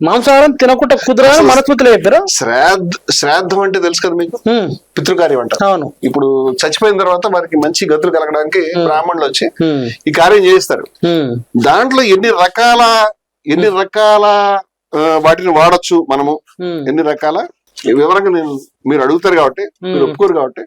మాంసాహారం తినకుండా కుదర మనస్మృతిలో చెప్పారు. శ్రాద్ధ శ్రాద్ధం అంటే తెలుసు కదా మీకు? పితృకార్యం అంటారు అవును. ఇప్పుడు చచ్చిపోయిన తర్వాత వారికి మంచి గతులు కలగడానికి బ్రాహ్మణులు వచ్చి ఈ కార్యం చేయిస్తారు. దాంట్లో ఎన్ని రకాల ఎన్ని రకాల వాటిని వాడొచ్చు మనము? ఎన్ని రకాల? వివరంగా నేను మీరు అడుగుతారు కాబట్టి మీరు ఒప్పుకోరు కాబట్టి.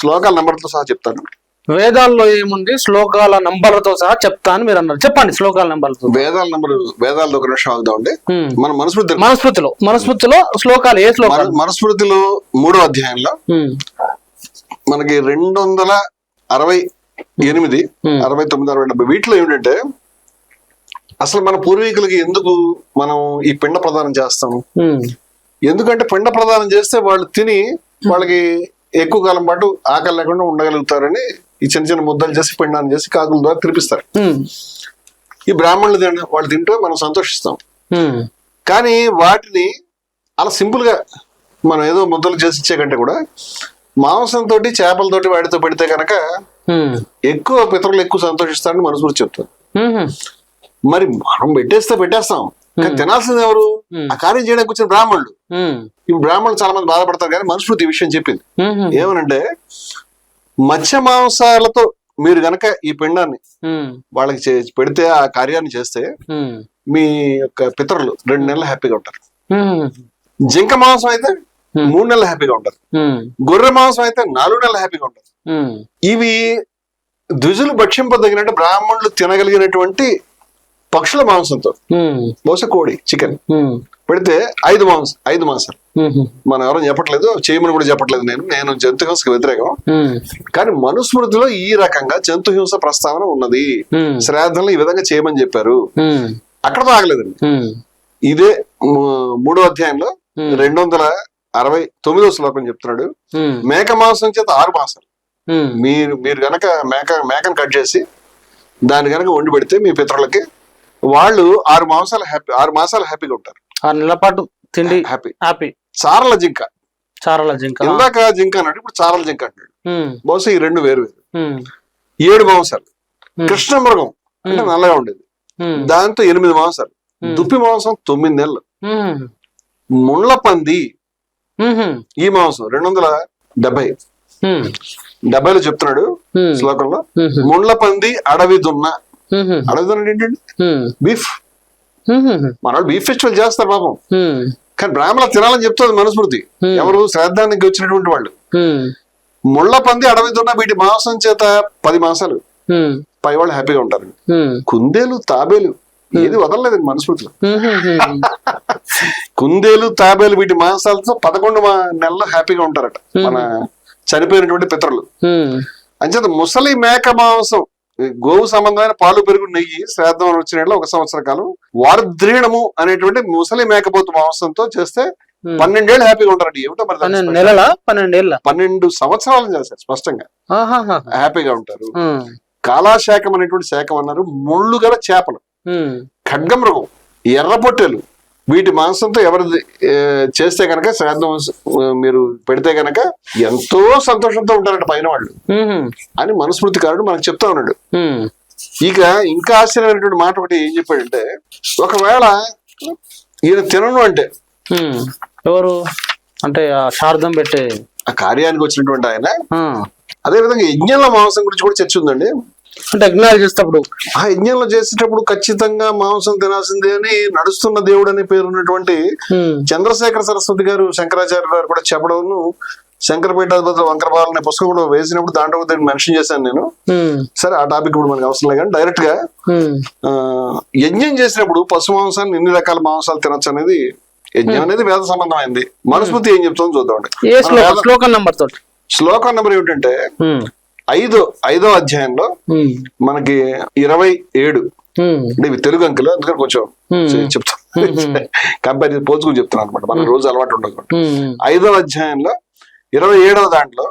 శ్లోకాల నంబర్తో సహా చెప్తాను. వేదాల్లో ఏముంది? శ్లోకాల నంబర్లతో సహా చెప్తాను మీరు అన్నారు. చెప్పండి శ్లోకాల నంబర్లతో. వేదాల నంబర్ వేదాలతో ఒక నిమిషం ఆగుదామండి. మన మనస్మృతి మనస్మృతిలో. మనస్మృతిలో శ్లోకాలు ఏ శ్లోకాలు? మన- మనస్మృతిలో మూడో అధ్యాయంలో మనకి రెండు వందల అరవై ఎనిమిది. అరవై తొమ్మిది అరవై డెబ్బై వీటిలో ఏమిటంటే అసలు మన పూర్వీకులకి ఎందుకు మనం ఈ పిండ ప్రదానం చేస్తాం? ఉమ్, ఎందుకంటే పిండ ప్రదానం చేస్తే వాళ్ళు తిని వాళ్ళకి ఎక్కువ కాలం పాటు ఆకలి లేకుండా ఉండగలుగుతారని ఈ చిన్న చిన్న ముద్దలు చేసి పిండాన్ని చేసి కాకుల ద్వారా తినిపిస్తారు. ఈ బ్రాహ్మణులు తిన వాళ్ళు తింటూ మనం సంతోషిస్తాం. కానీ వాటిని అలా సింపుల్గా మనం ఏదో ముద్దలు చేసి ఇచ్చే కంటే కూడా మాంసంతో చేపలతోటి వాటితో పెడితే కనుక ఎక్కువ పితరులు ఎక్కువ సంతోషిస్తారని మనస్ఫూర్తి చెప్తాను ఉమ్, మరి మనం పెట్టేస్తే పెట్టేస్తాం. కానీ తినాల్సింది ఎవరు. ఆ కార్యం చేయడానికి వచ్చిన బ్రాహ్మణులు. ఈ బ్రాహ్మణులు చాలా మంది బాధపడతారు కానీ మనస్ఫూర్తి ఈ విషయం చెప్పింది. ఏమనంటే మత్స్య మాంసాలతో మీరు గనక ఈ పిండాన్ని వాళ్ళకి పెడితే ఆ కార్యాన్ని చేస్తే మీ యొక్క పితరులు రెండు నెలలు హ్యాపీగా ఉంటారు. జింక మాంసం అయితే. మూడు నెలలు హ్యాపీగా ఉంటారు. గొర్రె మాంసం అయితే నాలుగు నెలలు హ్యాపీగా ఉంటారు. ఇవి ద్విజులు భక్షింపదగినట్టు బ్రాహ్మణులు తినగలిగినటువంటి పక్షుల మాంసంతో బహుశా కోడి చికెన్ పెడితే ఐదు మాంసం ఐదు మాంసాలు. మనం ఎవరైనా చెప్పట్లేదు చేయమని కూడా చెప్పట్లేదు నేను. నేను జంతు హింసకు వ్యతిరేకం. కానీ మనుస్మృతిలో ఈ రకంగా జంతు హింస ప్రస్తావన ఉన్నది. శ్రాద్ధంలో ఈ విధంగా చేయమని చెప్పారు. అక్కడ ఆగలేదండి ఇదే మూడో అధ్యాయంలో. రెండు వందల అరవై తొమ్మిదో శ్లోకం చెప్తున్నాడు. మేక మాంసం చేత ఆరు మాసాలు. మీరు మీరు గనక మేక మేకను కట్ చేసి దాన్ని గనక వండి పెడితే మీ పితరులకి వాళ్ళు ఆరు మాసాలు హ్యాపీ ఆరు మాసాలు హ్యాపీగా ఉంటారు. ఆరు నెలల పాటు తిండి హ్యాపీ హ్యాపీ చారల జింక. చారల జింక. ఇందాక జింక అన్నాడు ఇప్పుడు చారల జింక అంటాడు బహుశా ఈ రెండు వేరు వేరు. ఏడు మాంసాలు. కృష్ణ మృగం అంటే. నల్లగా ఉండేది. దాంతో ఎనిమిది మాంసాలు. దుప్పి మాంసం తొమ్మిది నెలలు. ముళ్ళ పంది ఈ మాంసం రెండు వందల డెబ్బై డెబ్బైలో చెప్తున్నాడు శ్లోకంలో. ముళ్ళ పంది అడవి దున్న. అడవి దున్న ఏంటండి? బీఫ్. ఉమ్, మన వాళ్ళు బీఫ్ ఫెస్టివల్ చేస్తారు పాపం. కానీ బ్రాహ్మణ తినాలని చెప్తుంది మనస్మృతి. ఎవరు శ్రాద్ధానికి వచ్చినటువంటి వాళ్ళు. ముళ్ళ పంది అడవి దున్న వీటి మాంసం చేత పది మాసాలు. పై వాళ్ళు హ్యాపీగా ఉంటారు. కుందేలు తాబేలు ఏది వదలలేదండి మనస్మృతిలో. కుందేలు తాబేలు వీటి మాంసాలతో పదకొండు నెలలు హ్యాపీగా ఉంటారట. మన చనిపోయినటువంటి పితరులు. అంచేత ముసలి మేక మాంసం గోవు సంబంధమైన పాలు పెరుగు నెయ్యి శ్రాద్ధం వచ్చిన ఒక సంవత్సర కాలం వార్ద్రీణము అనేటువంటి ముసలి మేకపోతు మాంసంతో చేస్తే. పన్నెండేళ్ళు హ్యాపీగా ఉంటారండి. ఏమిటో మరి. నెలల? పన్నెండేళ్ళ? పన్నెండు సంవత్సరాలు చేశారు స్పష్టంగా. హ్యాపీగా ఉంటారు. కాలాశాఖం అనేటువంటి శాఖం అన్నారు ముళ్ళు గల చేపలు ఖడ్గమృగం ఎర్ర పొట్టెలు. వీటి మాంసంతో ఎవరు చేస్తే కనుక శ్రాద్ధం మీరు పెడితే కనుక ఎంతో సంతోషంతో ఉంటారట పైన వాళ్ళు. అని మనస్మృతికారుడు మనకు చెప్తా ఉన్నాడు. ఇక ఇంకా ఆశ్చర్యమైనటువంటి మాట ఒకటి ఏం చెప్పాడంటే ఒకవేళ ఈయన తినను అంటే. ఎవరు? అంటే ఆ శారదం పెట్టే ఆ కార్యానికి వచ్చినటువంటి ఆయన అదే విధంగా యజ్ఞంలో మాంసం గురించి కూడా చర్చ ఉందండి. అంటే యజ్ఞాలు చేసేటప్పుడు. ఆ యజ్ఞంలో చేసేటప్పుడు ఖచ్చితంగా మాంసం తినాల్సిందే అని నడుస్తున్న దేవుడు అనే పేరు ఉన్నటువంటి ఉమ్, చంద్రశేఖర సరస్వతి గారు శంకరాచార్య గారు కూడా చెప్పడం శంకరపీఠాధిపతులు వంకరపాల అనే పుస్తకం కూడా వేసినప్పుడు దాంట్లో దీన్ని మెన్షన్ చేశాను నేను. సరే ఆ టాపిక్ ఇప్పుడు మనకు అవసరం లేదు కానీ డైరెక్ట్గా యజ్ఞం చేసినప్పుడు పశు మాంసాన్ని ఎన్ని రకాల మాంసాలు తినొచ్చు అనేది యజ్ఞం అనేది వేద సంబంధమైంది. మనస్మృతి ఏం చెప్తుందో మన శ్లోకం? నంబర్ తోటి. శ్లోకం నెంబర్ ఏమిటంటే ఐదో ఐదో అధ్యాయంలో మనకి ఇరవై ఏడు. అంటే ఇవి తెలుగు అంకెలు అందుకని కొంచెం. చె- చెప్తాను కంపేర్ పోల్చుకుని చెప్తున్నాను అనమాట. మన రోజు అలవాటు ఉండదు. ఐదో అధ్యాయంలో ఇరవై ఏడవ దాంట్లో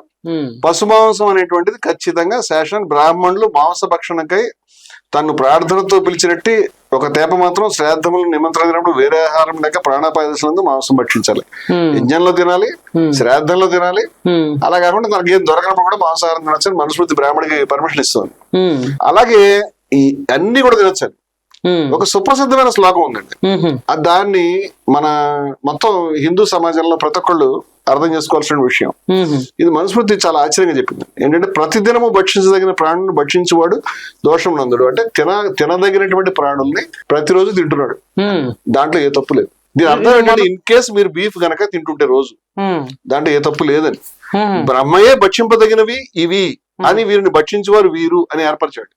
పశుమాంసం అనేటువంటిది ఖచ్చితంగా శేషన్ బ్రాహ్మణులు మాంస భక్షణకై తను ప్రార్థనతో పిలిచినట్టు ఒక తేప మాత్రం శ్రాద్ధములు నిమంత్రించినప్పుడు వేరే ఆహారం లేక ప్రాణాపాయ దశలందు మాంసం భక్షించాలి. యజ్ఞంలో తినాలి శ్రాద్ధంలో తినాలి. అలా కాకుండా తనకి ఏం దొరకనప్పుడు కూడా మాంసాహారం తినొచ్చని మనుస్మృతి బ్రాహ్మడికి పర్మిషన్ ఇస్తుంది అలాగే ఈ అన్ని కూడా తినొచ్చండి. ఉమ్, ఒక సుప్రసిద్ధమైన శ్లోకం ఉందండి. దాన్ని మన మొత్తం హిందూ సమాజంలో ప్రతి ఒక్కళ్ళు అర్థం చేసుకోవాల్సిన విషయం. ఇది మనుస్మృతి చాలా ఆశ్చర్యంగా చెప్పింది. ఏంటంటే ప్రతిదినము భక్షించదగిన ప్రాణులను భక్షించేవాడు దోషం నందుడు. అంటే తిన తినదగినటువంటి ప్రాణుల్ని ప్రతిరోజు తింటున్నాడు. దాంట్లో ఏ తప్పు లేదు. దీని అర్థం ఏంటంటే ఇన్ కేస్ మీరు బీఫ్ గనక తింటుంటే రోజు దాంట్లో ఏ తప్పు లేదని. బ్రహ్మయే భక్షింపదగినవి ఇవి అని వీరిని భక్షించేవారు వీరు అని ఏర్పరిచాడు.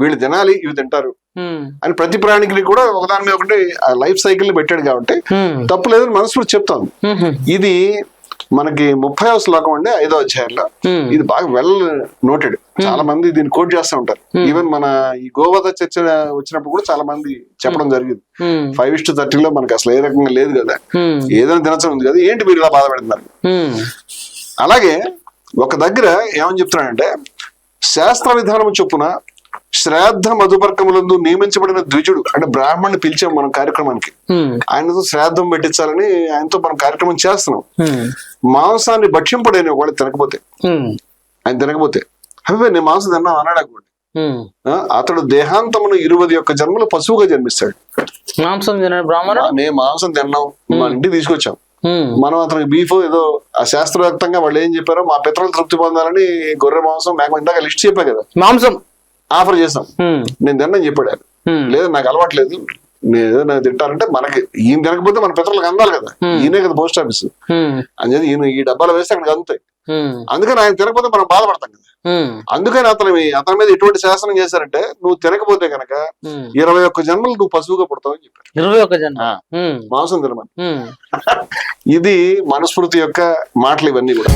వీళ్ళు తినాలి ఇవి తింటారు. అని ప్రతి ప్రాణికి కూడా ఒకదాని మీద ఒకటి ఆ లైఫ్ సైకిల్ని పెట్టాడు కాబట్టి తప్పు లేదని మనస్ఫూర్తి చెప్తాను. ఇది మనకి ముప్పై శ్లోకం అండి ఐదో అధ్యాయంలో. ఇది బాగా వెల్ నోటెడ్. చాలా మంది దీన్ని కోట్ చేస్తూ ఉంటారు. ఈవెన్ మన ఈ గోవధ చర్చ వచ్చినప్పుడు కూడా చాలా మంది చెప్పడం జరిగింది. ఫైవ్ ఇస్ట్ థర్టీలో మనకి అసలు ఏ రకంగా లేదు కదా. ఏదైనా దినచం ఉంది కదా ఏంటి మీరు ఇలా బాధపడుతున్నారు? ఉమ్, అలాగే ఒక దగ్గర ఏమని చెప్తున్నాడంటే శాస్త్ర విధానం చొప్పున శ్రాద్ధ మధుపర్కములందు నియమించబడిన ద్విజుడు అంటే బ్రాహ్మణ్ణి పిలిచాం మనం కార్యక్రమానికి. ఆయనతో శ్రాద్ధం పెట్టించాలని ఆయనతో మనం కార్యక్రమం చేస్తున్నాం. మాంసాన్ని భక్ష్యంపడైన ఒకళ్ళు తినకపోతే. ఆయన తినకపోతే. అవి నేను మాంసం తిన్నాను అన్నాడు అనుకోండి. అతడు దేహాంతమును ఇరవై యొక్క జన్మలు పశువుగా జన్మిస్తాడు. మాంసం మేము మాంసం తిన్నాం మన ఇంటికి తీసుకొచ్చాం. మనం అతనికి బీఫ్ ఏదో ఆ శాస్త్రవ్యాప్తంగా వాళ్ళు ఏం చెప్పారో మా పితరులు తృప్తి పొందాలని గొర్రె మాంసం మేక ఇందాక లిస్ట్ చెప్పా కదా. మాంసం. ఆఫర్ చేసాం నేను తిన్నాను చెప్పాడు. ఆయన లేదు నాకు అలవాట్లేదు నేను ఏదో నాకు తింటానంటే మనకి ఈయన తినకపోతే మన పితరులకు అందాలి కదా. ఈయనే కదా పోస్ట్ ఆఫీస్. అని చెప్పి ఈయన ఈ డబ్బాలు వేస్తే అక్కడికి అందుతాయి అందుకని ఆయన తినకపోతే మనం బాధపడతాం కదా. అందుకని అతను అతని మీద ఎటువంటి శాసనం చేశారంటే నువ్వు తినకపోతే కనుక ఉమ్. ఇరవై ఒక్క జన్మలు నువ్వు పశువుగా పుడతావు అని చెప్పారు. ఇరవై ఒక జన్మ. మాంసం తినమని. ఇది మనస్మృతి యొక్క మాటలు ఇవన్నీ కూడా.